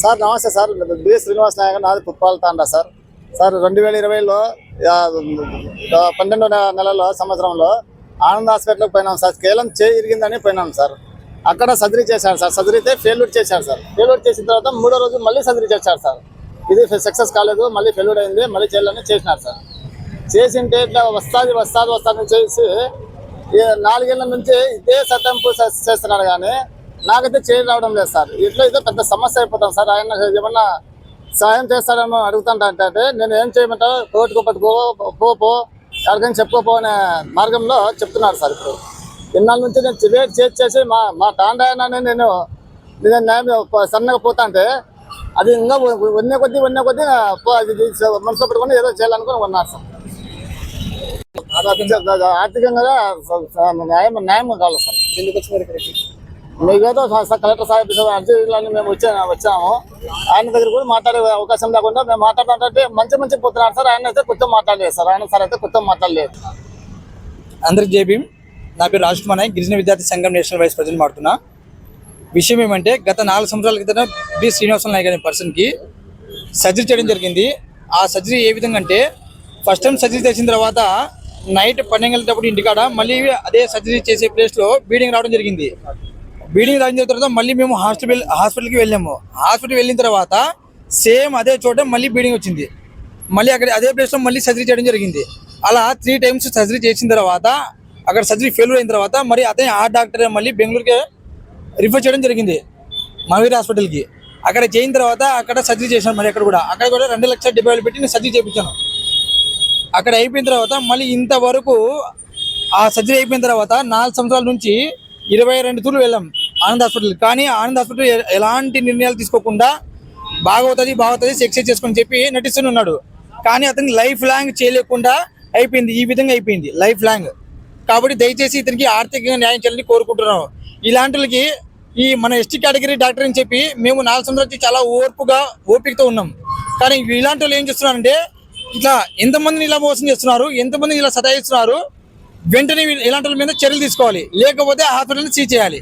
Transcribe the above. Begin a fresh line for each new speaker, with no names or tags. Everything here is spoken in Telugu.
సార్ నమస్తే సార్. బి శ్రీనివాస్ నాయక్ నాది పుప్పాల తాండా సార్. సార్ రెండు వేల ఇరవైలో పన్నెండు పన్నెండో నెలలో సంవత్సరంలో ఆనంద్ హాస్పిటల్కి పోయినాం సార్. కేవలం చేయి ఇరిగిందని పోయినాం సార్. అక్కడ సర్జరీ చేశారు సార్. సర్జరీ అయితే ఫెయిల్యూర్ చేశారు సార్. ఫెయిల్యూర్ చేసిన తర్వాత మూడో రోజు మళ్ళీ సర్జరీ చేశారు సార్. ఇది సక్సెస్ కాలేదు. మళ్ళీ ఫెయిల్యూర్ అయింది. మళ్ళీ చేయాలని చేసినారు సార్. చేసింటే ఇట్లా వస్తాది వస్తాది వస్తుంది చేసి నాలుగేళ్ళ నుంచి ఇదే సతంపు చేస్తున్నాడు కానీ నాకైతే చేయి రావడం లేదు సార్. ఇట్లా అయితే పెద్ద సమస్య అయిపోతాం సార్. ఆయన ఏమన్నా సాయం చేస్తాడేమో అడుగుతుంటా అంటే నేను ఏం చేయమంటావు? కోర్టుకు పట్టుకో పో పో. ఎవరికైనా చెప్పుకోపో అనే మార్గంలో చెప్తున్నారు సార్ ఇప్పుడు. ఇన్నాళ్ళ నుంచి నేను వెయిట్ చేసి చేసి మా మా తాండాయనని నేను నేను న్యాయం సన్నగా పోతా అంటే అది ఇంకా వన్నే కొద్దీ వన్నే కొద్దీ మనసులో పెట్టుకొని ఏదో చేయాలనుకుని ఉన్నారు సార్. ఆర్థికంగా న్యాయం న్యాయం కావాలి సార్. మీకేదో కలెక్టర్ సాహెబ్ అర్జీలని మేము వచ్చా వచ్చాము. ఆయన దగ్గర కూడా మాట్లాడే అవకాశం లేకుండా మేము మాట్లాడాలంటే మంచి మంచి పోతున్నారు సార్. ఆయన అయితే కొంచెం మాట్లాడలేదు సార్. ఆయన సార్ అయితే కొంచెం మాట్లాడలేదు.
అందరికి జేబీ నా పేరు రాజ్ కుమార్ గిరిజన విద్యార్థి సంఘం నేషనల్ వైస్ ప్రెసిడెంట్ మాడుతున్నా విషయం ఏమంటే గత నాలుగు సంవత్సరాల క్రితం బి. శ్రీనివాసన్ నాయక్ అనే పర్సన్కి సర్జరీ చేయడం జరిగింది. ఆ సర్జరీ ఏ విధంగా అంటే ఫస్ట్ టైం సర్జరీ చేసిన తర్వాత నైట్ పన్నెండు వెళ్ళేటప్పుడు ఇంటికాడ మళ్ళీ అదే సర్జరీ చేసే ప్లేస్లో బీడింగ్ రావడం జరిగింది. బీడింగ్ రాసిన తర్వాత మళ్ళీ మేము హాస్పిటల్ హాస్పిటల్కి వెళ్ళాము. హాస్పిటల్కి వెళ్ళిన తర్వాత సేమ్ అదే చోట మళ్ళీ బీడింగ్ వచ్చింది. మళ్ళీ అక్కడ అదే ప్లేస్లో మళ్ళీ సర్జరీ చేయడం జరిగింది. అలా త్రీ టైమ్స్ సర్జరీ చేసిన తర్వాత అక్కడ సర్జరీ ఫెయిల్యూర్ అయిన తర్వాత మరి అదే ఆ డాక్టర్ మళ్ళీ బెంగళూరుకి రిఫర్ చేయడం జరిగింది. మహవీర్ హాస్పిటల్కి. అక్కడ చేయిన తర్వాత అక్కడ సర్జరీ చేశాను మరి అక్కడ కూడా. అక్కడ కూడా రెండు లక్షల డెబ్బై వేలు పెట్టి నేను సర్జరీ చేయించాను. అక్కడ అయిపోయిన తర్వాత మళ్ళీ ఇంతవరకు ఆ సర్జరీ అయిపోయిన తర్వాత నాలుగు సంవత్సరాల నుంచి ఇరవై రెండు తూర్లు వెళ్ళాం. ఆనంద్ హాస్పిటల్. కానీ ఆనంద్ హాస్పిటల్ ఎలాంటి నిర్ణయాలు తీసుకోకుండా బాగవుతుంది బాగవుతుంది ఎక్సైజ్ చేసుకొని చెప్పి నటిస్తూనే ఉన్నాడు. కానీ అతనికి లైఫ్ లాంగ్ చేయలేకుండా అయిపోయింది. ఈ విధంగా అయిపోయింది లైఫ్ లాంగ్. కాబట్టి దయచేసి ఇతనికి ఆర్థికంగా న్యాయం చేయాలని కోరుకుంటున్నాం ఇలాంటికి ఈ మన ఎస్టీ కేటగిరీ డాక్టర్ అని చెప్పి మేము నాలుగు సంవత్సరాల చాలా ఓర్పుగా ఓపికతో ఉన్నాం. కానీ ఇలాంటి వాళ్ళు ఏం చేస్తున్నారంటే ఇట్లా ఎంతమందిని ఇలా మోసం చేస్తున్నారు ఎంతమందిని ఇలా సతాయిస్తున్నారు వెంటనే ఇలాంటి వాళ్ళ మీద చర్యలు తీసుకోవాలి. లేకపోతే హాస్పిటల్ని సీజ్ చేయాలి.